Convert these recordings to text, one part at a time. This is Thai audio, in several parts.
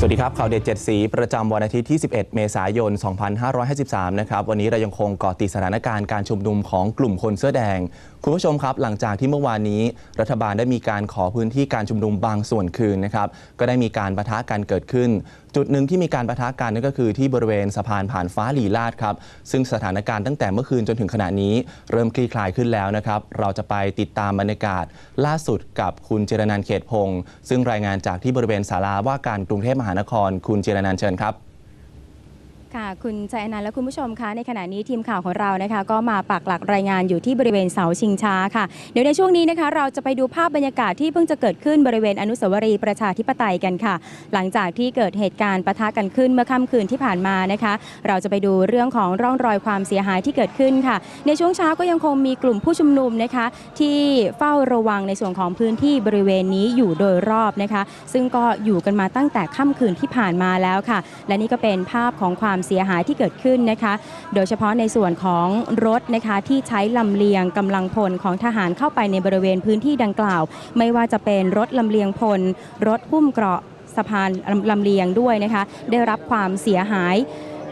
สวัสดีครับข่าวเด็ด7สี ประจำวันอาทิตย์ที่ 11 เมษายน 2553 นะครับ วันนี้เรายังคงเกาะติดสถานการณ์การชุมนุมของกลุ่มคนเสื้อแดง คุณผู้ชมครับ หลังจากที่เมื่อวานนี้ รัฐบาลได้มีการขอพื้นที่การชุมนุมบางส่วนคืนนะครับ ก็ได้มีการปะทะกันเกิดขึ้น จุดหนึ่งที่มีการปะทะกันนั่นก็คือที่บริเวณสะพานผ่านฟ้าหลีลาดครับ ซึ่งสถานการณ์ตั้งแต่เมื่อคืนจนถึงขณะนี้ เริ่มคลี่คลายขึ้นแล้วนะครับ เราจะไปติดตามบรรยากาศล่าสุดกับคุณเจรนันเขตพงศ์ซึ่งรายงานจากที่บริเวณศาลาว่าการกรุงเทพมหานคร คุณเจรนันเชิญครับ ค่ะคุณใจอนันต์และคุณผู้ชมคะในขณะนี้ทีมข่าวของเรานะคะ ก็มาปักหลักรายงานอยู่ที่บริเวณเสาชิงช้าค่ะ เดี๋ยวในช่วงนี้นะคะ เราจะไปดูภาพบรรยากาศที่เพิ่งจะเกิดขึ้นบริเวณอนุสาวรีย์ประชาธิปไตยกันค่ะ หลังจากที่เกิดเหตุการณ์ปะทะกันขึ้นเมื่อค่ำคืนที่ผ่านมานะคะ เราจะไปดูเรื่องของร่องรอยความเสียหายที่เกิดขึ้นค่ะ ในช่วงเช้าก็ยังคงมีกลุ่มผู้ชุมนุมนะคะ ที่เฝ้าระวังในส่วนของพื้นที่บริเวณนี้อยู่โดยรอบนะคะ ซึ่งก็อยู่กันมาตั้งแต่ค่ำคืนที่ผ่านมาแล้วค่ะ และนี่ก็เป็นภาพของความความเสียหายที่เกิดขึ้นนะคะ โดยเฉพาะในส่วนของรถนะคะที่ใช้ลำเลียงกำลังพลของทหารเข้าไปในบริเวณพื้นที่ดังกล่าว ไม่ว่าจะเป็นรถลำเลียงพล รถหุ้มเกราะสะพานลำเลียงด้วยนะคะ ได้รับความเสียหาย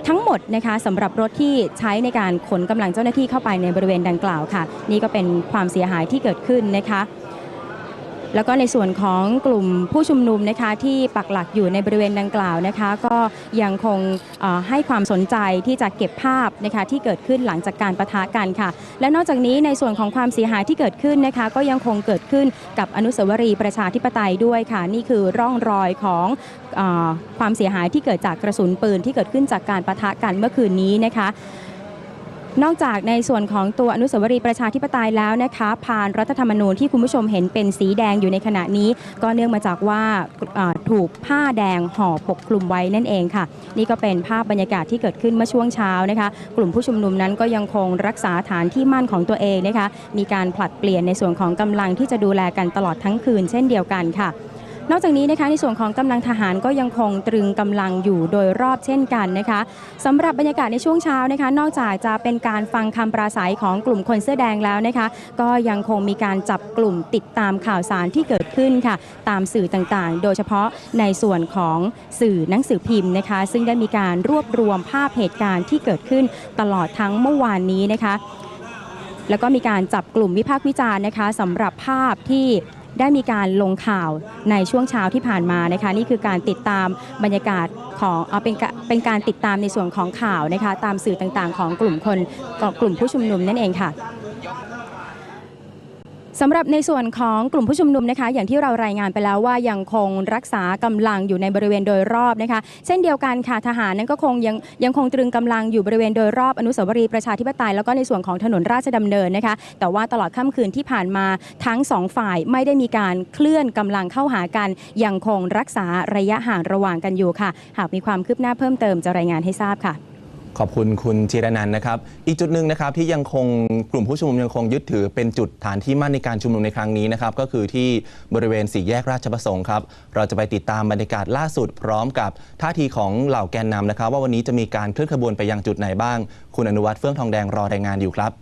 ทั้งหมดนะคะสำหรับรถที่ใช้ในการขนกำลังเจ้าหน้าที่เข้าไปในบริเวณดังกล่าวค่ะ นี่ก็เป็นความเสียหายที่เกิดขึ้นนะคะ แล้วก็ในส่วนของกลุ่มผู้ชุมนุมนะคะที่ปักหลักอยู่ในบริเวณดังกล่าวนะคะ ก็ยังคงให้ความสนใจที่จะเก็บภาพนะคะที่เกิดขึ้นหลังจากการประทะกันค่ะ และนอกจากนี้ในส่วนของความเสียหายที่เกิดขึ้นนะคะ ก็ยังคงเกิดขึ้นกับอนุสาวรีย์ประชาธิปไตยด้วยค่ะ นี่คือร่องรอยของอความเสียหายที่เกิดจากกระสุนปืนที่เกิดขึ้นจากการประทะกันเมื่อคืนนี้นะคะ นอกจากในส่วนของตัวอนุสาวรีย์ประชาธิปไตยแล้วนะคะผ่านรัฐธรรมนูญที่คุณผู้ชมเห็นเป็นสีแดงอยู่ในขณะนี้ ก็เนื่องมาจากว่าถูกผ้าแดงห่อปกคลุมไว้นั่นเองค่ะ นี่ก็เป็นภาพบรรยากาศที่เกิดขึ้นเมื่อช่วงเช้านะคะ กลุ่มผู้ชุมนุมนั้นก็ยังคงรักษาฐานที่มั่นของตัวเองนะคะมีการผลัดเปลี่ยนในส่วนของกำลังที่จะดูแลกันตลอดทั้งคืนเช่นเดียวกันค่ะ นอกจากนี้นะคะในส่วนของกำลังทหารก็ยังคงตรึงกำลังอยู่โดยรอบเช่นกันนะคะสำหรับบรรยากาศในช่วงเช้านะคะ นอกจากจะเป็นการฟังคำปราศัยของกลุ่มคนเสื้อแดงแล้วนะคะ ก็ยังคงมีการจับกลุ่มติดตามข่าวสารที่เกิดขึ้นค่ะ ตามสื่อต่างๆ โดยเฉพาะในส่วนของสื่อหนังสือพิมพ์นะคะ ซึ่งได้มีการรวบรวมภาพเหตุการณ์ที่เกิดขึ้นตลอดทั้งเมื่อวานนี้นะคะแล้วก็มีการจับกลุ่มวิพากษ์วิจารณ์นะคะสำหรับภาพที่ ได้มีการลงข่าวในช่วงเช้าที่ผ่านมานะคะนี่คือการติดตามบรรยากาศของเอาเป็นเป็นการติดตามในส่วนของข่าวนะคะตามสื่อต่างๆ ของกลุ่มคนกลุ่มผู้ชุมนุมนั่นเองค่ะ สำหรับในส่วนของกลุ่มผู้ชุมนุมนะคะ อย่างที่เรารายงานไปแล้วว่ายังคงรักษากำลังอยู่ในบริเวณโดยรอบนะคะเช่นเดียวกันค่ะทหารนั้นก็คงยังยังคงตรึงกำลังอยู่บริเวณโดยรอบอนุสาวรีย์ประชาธิปไตยแล้วก็ในส่วนของถนนราชดำเนินนะคะ แต่ว่าตลอดค่ำคืนที่ผ่านมาทั้งสองฝ่ายไม่ได้มีการเคลื่อนกำลังเข้าหากัน ยังคงรักษาระยะห่างระหว่างกันอยู่ค่ะ หากมีความคืบหน้าเพิ่มเติมจะรายงานให้ทราบค่ะ ขอบคุณคุณจีรนันท์นะครับ อีกจุดหนึ่งนะครับที่ยังคงกลุ่มผู้ชุมนุมยังคงยึดถือเป็นจุดฐานที่มั่นในการชุมนุมในครั้งนี้นะครับ ก็คือที่บริเวณสี่แยกราชประสงค์ครับ เราจะไปติดตามบรรยากาศล่าสุด พร้อมกับท่าทีของเหล่าแกนนำนะครับ ว่าวันนี้จะมีการเคลื่อนขบวนไปยังจุดไหนบ้าง คุณอนุวัฒน์เฟื่องทองแดงรอรายงานอยู่ครับ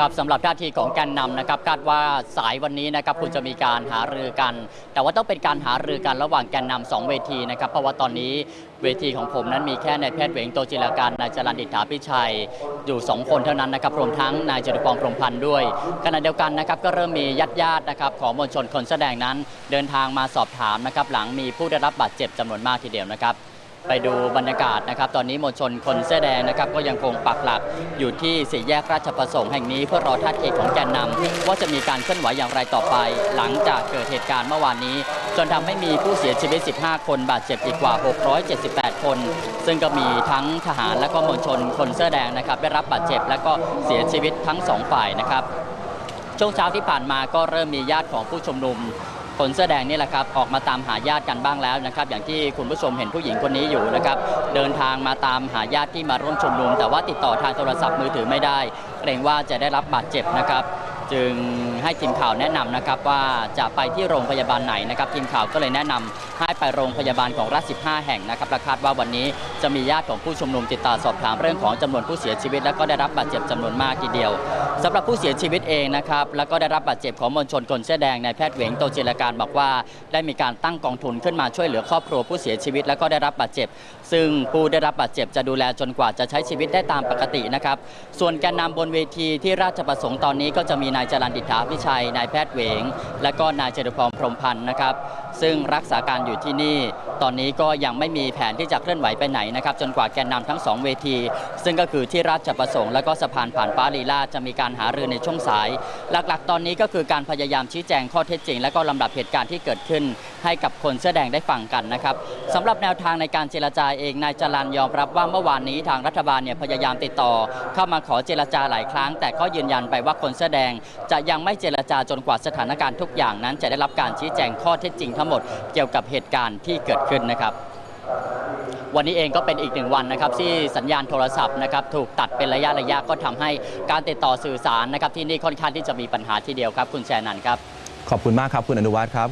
ครับสำหรับท่าทีของแกนนำนะครับคาดว่าสายวันนี้นะครับคุณจะมีการหารือกัน แต่ว่าต้องเป็นการหารือกันระหว่างแกนนำสองเวทีนะครับเพราะว่าตอนนี้เวทีของผมนั้นมีแค่นายแพทย์เหวงโตจิรการนายจรันดิษฐาพิชัยอยู่ 2 คนเท่านั้นนะครับรวมทั้งนายจตุพรพรมพันธ์ด้วยขณะเดียวกันนะครับก็เริ่มมีญาติญาตินะครับของมวลชนคนแสดงนั้น เดินทางมาสอบถามนะครับหลังมีผู้ได้รับบาดเจ็บจำนวนมากทีเดียวนะครับ ไปดูบรรยากาศนะครับ ตอนนี้มวลชนคนเสื้อแดงนะครับ ก็ยังคงปักหลักอยู่ที่สี่แยกราชประสงค์แห่งนี้เพื่อรอท่าทีของแกนนำว่าจะมีการเคลื่อนไหวอย่างไรต่อไป หลังจากเกิดเหตุการณ์เมื่อวานนี้ จนทำให้มีผู้เสียชีวิต 15 คนบาดเจ็บอีกกว่า 678 คน ซึ่งก็มีทั้งทหารและก็มวลชนคนเสื้อแดงนะครับ ได้รับบาดเจ็บและก็เสียชีวิตทั้งสองฝ่ายนะครับช่วงเช้าที่ผ่านมาก็เริ่มมีญาติของผู้ชุมนุม คนเสื้อแดงนี่แหละครับออกมาตามหาญาติกันบ้างแล้วนะครับ อย่างที่คุณผู้ชมเห็นผู้หญิงคนนี้อยู่นะครับเดินทางมาตามหาญาติที่มาร่วมชุมนุม แต่ว่าติดต่อทางโทรศัพท์มือถือไม่ได้ เกรงว่าจะได้รับบาดเจ็บนะครับ จึงให้ทีมข่าวแนะนำนะครับว่าจะไปที่โรงพยาบาลไหนนะครับทีมข่าวก็เลยแนะนำให้ไปโรงพยาบาลของรัฐ 15 แห่งนะครับและคาดว่าวันนี้จะมีญาติของผู้ชุมนุมติดต่อสอบถามเรื่องของจำนวนผู้เสียชีวิต และก็ได้รับบาดเจ็บจำนวนมากทีเดียวสำหรับผู้เสียชีวิตเองนะครับแล้วก็ได้รับบาดเจ็บของมวลชนคนเสื้อแดงในายแพทย์เหวงโตจิรการบอกว่า ได้มีการตั้งกองทุนขึ้นมาช่วยเหลือครอบครัวผู้เสียชีวิต และก็ได้รับบาดเจ็บ ซึ่งผู้ได้รับบาดเจ็บจะดูแลจนกว่าจะใช้ชีวิตได้ตามปกตินะครับส่วนแกนนำบนเวทีที่ราชประสงค์ตอนนี้ก็จะมีนายจรันดิษฐาพิชัย นายแพทย์เหวง และก็นายเจริญพรพรมพันธ์นะครับ ซึ่งรักษาการอยู่ที่นี่ ตอนนี้ก็ยังไม่มีแผนที่จะเคลื่อนไหวไปไหนนะครับ จนกว่าแกนนำทั้งสองเวที ซึ่งก็คือที่ราชประสงค์ และก็สะพานผ่านฟ้าลีลาจะมีการหารือในช่วงสาย หลักๆ ตอนนี้ก็คือการพยายามชี้แจงข้อเท็จจริง และก็ลำดับเหตุการณ์ที่เกิดขึ้น ให้กับคนเสื้อแดงได้ฟังกันนะครับสำหรับแนวทางในการเจรจาเองนายจรันยอมรับว่าเมื่อวานนี้ทางรัฐบาลเนี่ยพยายามติดต่อ เข้ามาขอเจรจาหลายครั้ง แต่ก็ยืนยันไปว่าคนเสื้อแดงจะยังไม่เจรจาจนกว่าสถานการณ์ทุกอย่างนั้น จะได้รับการชี้แจงข้อเท็จจริงทั้งหมดเกี่ยวกับเหตุการณ์ที่เกิดขึ้นนะครับวันนี้เองก็เป็นอีกหนึ่งวันนะครับที่สัญญาณโทรศัพท์นะครับถูกตัดเป็นระยะระยะก็ทำให้การติดต่อสื่อสารนะครับที่นี่ค่อนข้างที่จะมีปัญหาทีเดียวครับ คุณแชนันครับ ขอบคุณมากครับคุณอนุวัฒน์ครับ